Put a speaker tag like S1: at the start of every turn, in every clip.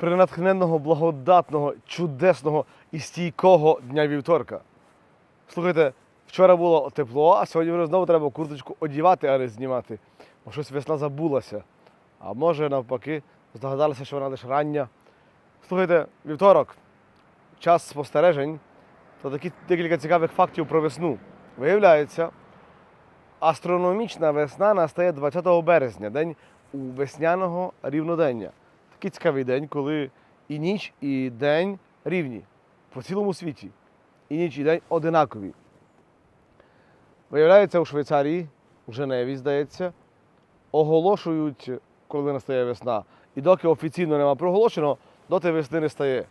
S1: натхненного, благодатного, чудесного і стійкого дня вівторка. Слухайте, вчора було тепло, а сьогодні вже знову треба курточку одівати, а не знімати. Бо щось весна забулася. А може навпаки, здогадалися, що вона лише рання. Слухайте, вівторок, час спостережень, то такі декілька цікавих фактів про весну. Виявляється, астрономічна весна настає 20 березня, день весняного рівнодення. Такий цікавий день, коли і ніч, і день рівні по цілому світі. І ніч, і день одинакові. Виявляється, у Швейцарії, у Женеві, здається, оголошують, коли настає весна. І доки офіційно нема проголошено, доти весни не стає.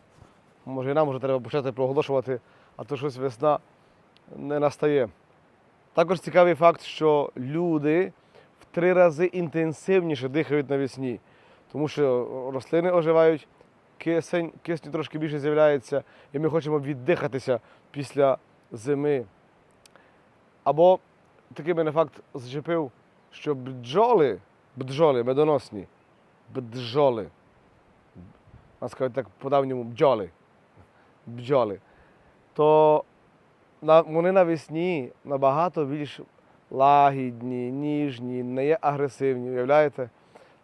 S1: Може, і нам вже треба почати проголошувати, а то щось весна не настає. Також цікавий факт, що люди в три рази інтенсивніше дихають навесні, тому що рослини оживають, кисень, кисню трошки більше з'являється, і ми хочемо віддихатися після зими. Або такий мене факт зачепив, що бджоли, бджоли медоносні, бджоли, а сказати так по-давньому бджоли, бджоли, то вони навесні набагато більш лагідні, ніжні, не є агресивні, уявляєте?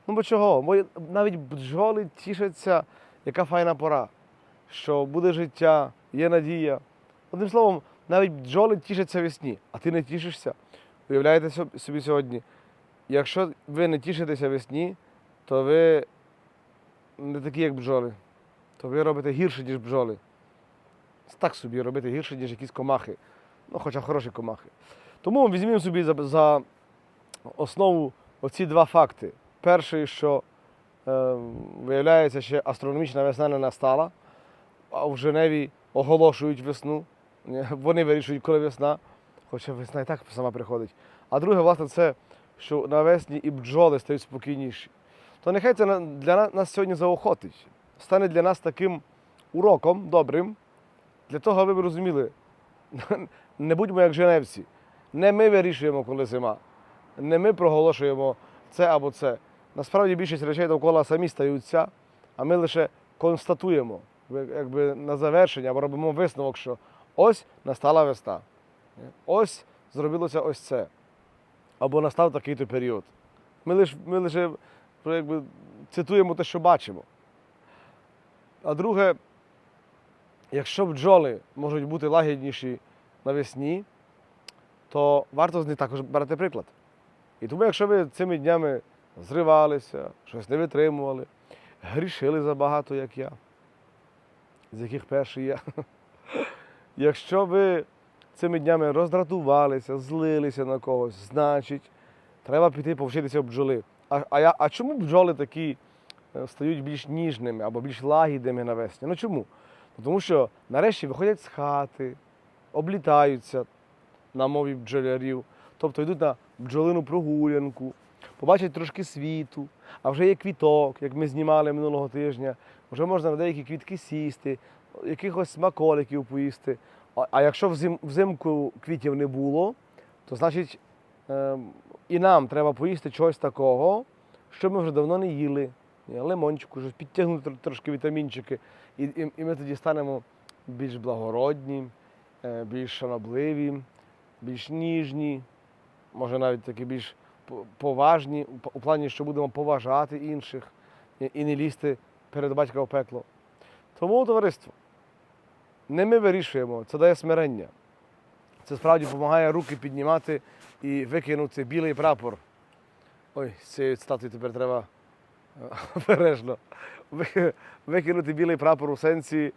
S1: Ну бо чого? Бо навіть бджоли тішаться, яка файна пора, що буде життя, є надія. Одним словом, навіть бджоли тішаться весні, а ти не тішишся. Уявляєте собі сьогодні, якщо ви не тішитеся весні, то ви не такі, як бджоли, то ви робите гірше, ніж бджоли. Так собі робити гірше, ніж якісь комахи. Ну, хоча хороші комахи. Тому візьмімо собі за, за основу оці два факти. Перший, що е, виявляється, що астрономічна весна не настала, а в Женеві оголошують весну. Вони вирішують, коли весна, хоча весна і так сама приходить. А друге, власне, це, що навесні і бджоли стають спокійніші. То нехай це для на- нас сьогодні заохотить, стане для нас таким уроком добрим, для того, аби ви розуміли, не будьмо як женевці. Не ми вирішуємо, коли зима. Не ми проголошуємо це або це. Насправді більшість речей довкола самі стаються, а ми лише констатуємо, якби на завершення або робимо висновок, що ось настала весна. Ось зробилося ось це. Або настав такий-то період. Ми лише, ми лише якби, цитуємо те, що бачимо. А друге, якщо бджоли можуть бути лагідніші навесні, то варто з них також брати приклад. І тому, якщо ви цими днями зривалися, щось не витримували, грішили забагато, як я, з яких перший я. Якщо ви цими днями роздратувалися, злилися на когось, значить, треба піти повчитися бджоли. А, а, я, а чому бджоли такі е, стають більш ніжними або більш лагідними навесні? Ну чому? Ну, Тому що нарешті виходять з хати, облітаються на мові бджолярів, тобто йдуть на бджолину прогулянку, побачать трошки світу, а вже є квіток, як ми знімали минулого тижня, вже можна на деякі квітки сісти, якихось смаколиків поїсти. А, якщо взим, взимку квітів не було, то значить ем, і нам треба поїсти чогось такого, що ми вже давно не їли. Лимончику, щось підтягнути трошки вітамінчики, і, і, і ми тоді станемо більш благородні, е, більш шанобливі, більш ніжні, може навіть такі більш поважні, у плані, що будемо поважати інших і, не лізти перед батька в пекло. Тому товариство, не ми вирішуємо, це дає смирення. Це справді допомагає руки піднімати і викинути білий прапор. Ой, з цією статуєю тепер треба е, обережно. Викинути білий прапор у сенсі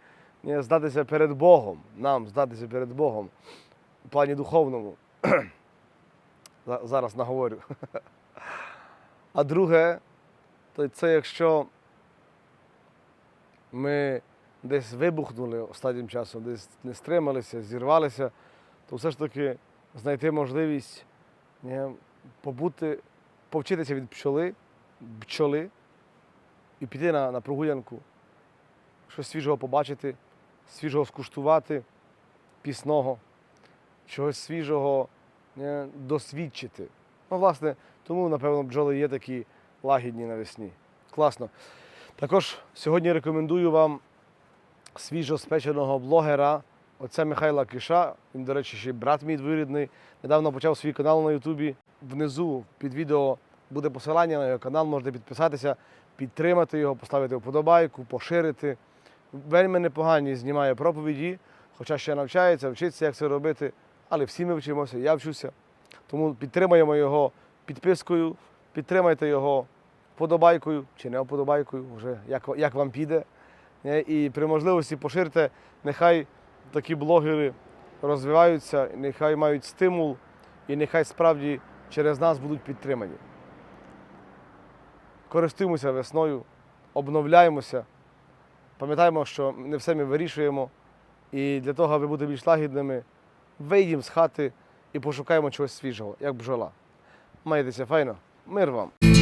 S1: е, здатися перед Богом, нам здатися перед Богом у плані духовному. За- Зараз наговорю. А друге, то це якщо ми десь вибухнули останнім часом, десь не стрималися, зірвалися, то все ж таки знайти можливість е, побути, повчитися від пчоли, бчоли і піти на, на прогулянку, щось свіжого побачити, свіжого скуштувати, пісного, чогось свіжого досвідчити. Ну, власне, тому, напевно, бджоли є такі лагідні навесні. Класно. Також сьогодні рекомендую вам свіжоспеченого блогера, отця Михайла Киша. Він, до речі, ще й брат мій двоюрідний. Недавно почав свій канал на Ютубі. Внизу під відео буде посилання на його канал, можете підписатися, підтримати його, поставити вподобайку, поширити. Вельми непогані знімає проповіді, хоча ще навчається, вчиться, як це робити. Але всі ми вчимося, я вчуся. Тому підтримаємо його підпискою, підтримайте його вподобайкою чи не вподобайкою, вже як, як вам піде. Е, І при можливості поширте, нехай такі блогери розвиваються, нехай мають стимул, і нехай справді через нас будуть підтримані. Користуємося весною, обновляємося, пам'ятаємо, що не все ми вирішуємо. І для того, аби бути більш лагідними, вийдемо з хати і пошукаємо чогось свіжого, як бджола. Майтеся файно, мир вам!